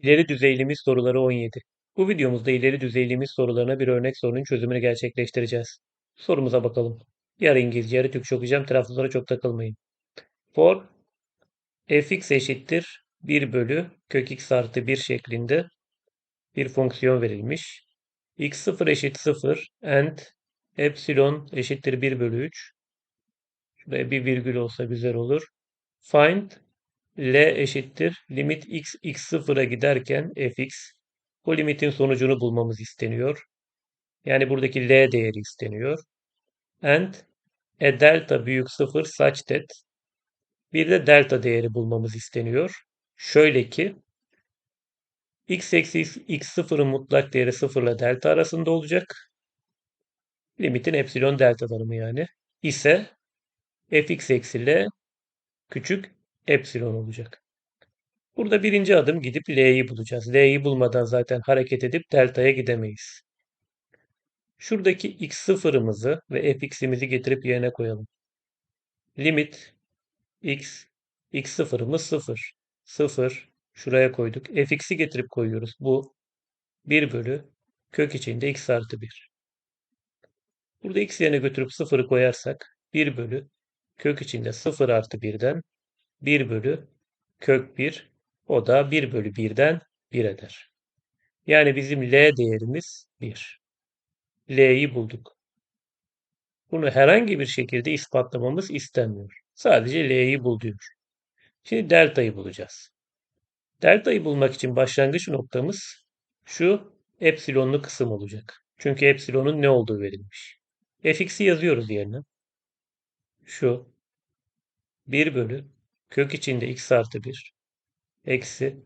İleri düzeylimiz soruları 17. Bu videomuzda ileri düzeylimiz sorularına bir örnek sorunun çözümünü gerçekleştireceğiz. Sorumuza bakalım. Yarı İngilizce, yarı Türkçe okuyacağım. Taraflara çok takılmayın. For fx eşittir 1 bölü kök x artı 1 şeklinde bir fonksiyon verilmiş. x0 eşit 0 and epsilon eşittir 1 bölü 3. Şuraya bir virgül olsa güzel olur. Find L eşittir limit x x sıfıra giderken fx bu limitin sonucunu bulmamız isteniyor. Yani buradaki L değeri isteniyor. And a delta büyük sıfır such that bir de delta değeri bulmamız isteniyor. Şöyle ki x eksi x sıfırın mutlak değeri sıfırla delta arasında olacak. Limitin epsilon delta tanımı yani. ise fx eksi L küçük epsilon olacak. Burada birinci adım gidip L'yi bulacağız. L'yi bulmadan zaten hareket edip delta'ya gidemeyiz. Şuradaki x sıfırımızı ve fx'imizi getirip yerine koyalım. Limit x, x sıfırımız sıfır. Sıfır. Şuraya koyduk. fx'i getirip koyuyoruz. Bu 1 bölü kök içinde x artı 1. Burada x yerine götürüp sıfırı koyarsak 1 bölü kök içinde 0 artı 1'den 1 bölü kök 1 o da 1 bölü 1'den 1 eder. Yani bizim L değerimiz 1. L'yi bulduk. Bunu herhangi bir şekilde ispatlamamız istenmiyor. Sadece L'yi bul diyor. Şimdi delta'yı bulacağız. Delta'yı bulmak için başlangıç noktamız şu epsilonlu kısım olacak. Çünkü epsilonun ne olduğu verilmiş. fx'i yazıyoruz yerine. Şu 1 bölü kök içinde x artı 1 eksi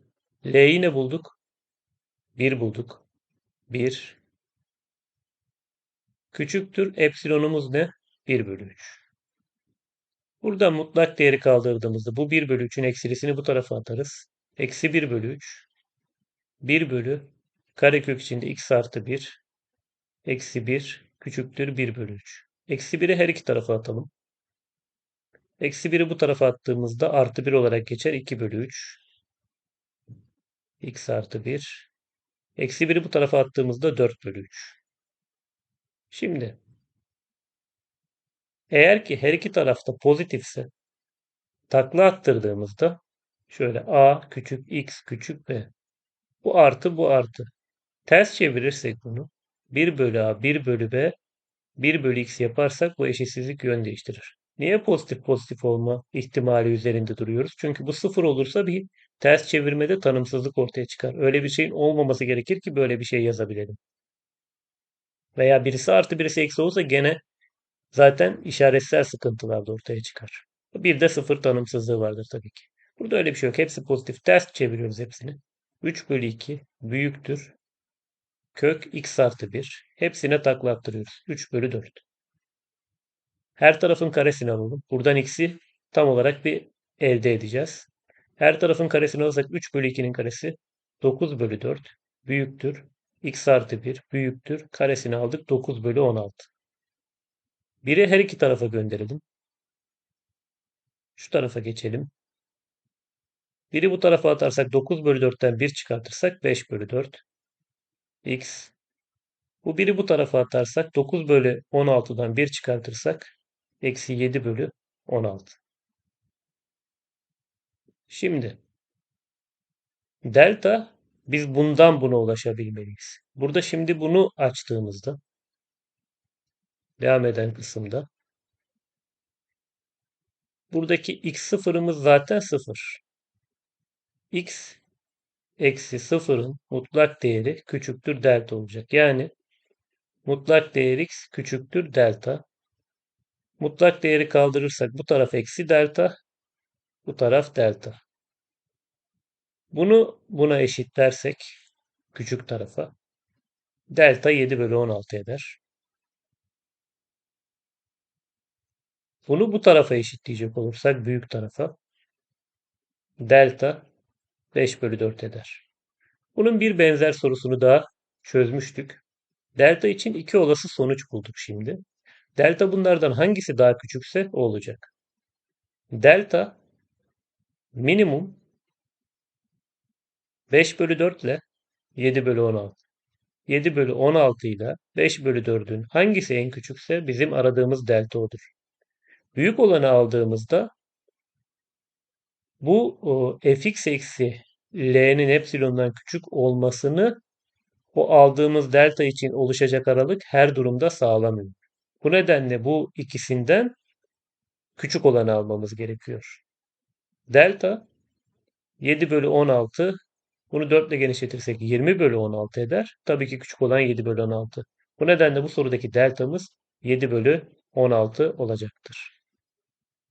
L'yi ne bulduk? 1 bulduk. 1 küçüktür. Epsilonumuz ne? 1 bölü 3. Burada mutlak değeri kaldırdığımızda bu 1 bölü 3'ün eksilisini bu tarafa atarız. Eksi 1 bölü 3. 1 bölü karekök içinde x artı 1. Eksi 1 küçüktür 1 bölü 3. Eksi 1'i her iki tarafa atalım. Eksi 1'i bu tarafa attığımızda artı 1 olarak geçer 2 bölü 3. x artı 1. Eksi 1'i bu tarafa attığımızda 4 bölü 3. Şimdi eğer ki her iki tarafta pozitifse takla attırdığımızda şöyle a küçük x küçük b. Bu artı bu artı. Ters çevirirsek bunu 1 bölü a 1 bölü b 1 bölü x yaparsak bu eşitsizlik yön değiştirir. Niye pozitif pozitif olma ihtimali üzerinde duruyoruz? Çünkü bu sıfır olursa bir ters çevirmede tanımsızlık ortaya çıkar. Öyle bir şeyin olmaması gerekir ki böyle bir şey yazabilelim. Veya birisi artı birisi eksi olsa gene zaten işaretsel sıkıntılar da ortaya çıkar. Bir de sıfır tanımsızlığı vardır tabii ki. Burada öyle bir şey yok. Hepsi pozitif. Ters çeviriyoruz hepsini. 3 bölü 2 büyüktür. Kök x artı 1. Hepsine takla attırıyoruz. 3 bölü 4. Her tarafın karesini alalım. Buradan x'i tam olarak bir elde edeceğiz. Her tarafın karesini alırsak 3 bölü 2'nin karesi 9 bölü 4 büyüktür. x artı 1 büyüktür. Karesini aldık 9 bölü 16. 1'i her iki tarafa gönderelim. Şu tarafa geçelim. 1'i bu tarafa atarsak 9 bölü 4'ten 1 çıkartırsak 5 bölü 4. x. Bu 1'i bu tarafa atarsak 9 bölü 16'dan 1 çıkartırsak eksi 7 bölü 16. Şimdi delta biz bundan buna ulaşabilmeliyiz. Burada şimdi bunu açtığımızda devam eden kısımda buradaki x sıfırımız zaten sıfır. x eksi sıfırın mutlak değeri küçüktür delta olacak. Yani mutlak değer x küçüktür delta. Mutlak değeri kaldırırsak bu taraf eksi delta, bu taraf delta. Bunu buna eşitlersek küçük tarafa delta 7 bölü 16 eder. Bunu bu tarafa eşitleyecek olursak büyük tarafa delta 5 bölü 4 eder. Bunun bir benzer sorusunu daha çözmüştük. Delta için iki olası sonuç bulduk şimdi. Delta bunlardan hangisi daha küçükse o olacak. Delta minimum 5 bölü 4 ile 7 bölü 16. 7 bölü 16 ile 5 bölü 4'ün hangisi en küçükse bizim aradığımız delta odur. Büyük olanı aldığımızda bu o, fx eksi l'nin epsilondan küçük olmasını o aldığımız delta için oluşacak aralık her durumda sağlamıyor. Bu nedenle bu ikisinden küçük olanı almamız gerekiyor. Delta 7 bölü 16 bunu 4 ile genişletirsek 20 bölü 16 eder. Tabii ki küçük olan 7 bölü 16. Bu nedenle bu sorudaki deltamız 7 bölü 16 olacaktır.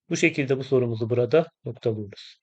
Bu şekilde bu sorumuzu burada noktalıyoruz.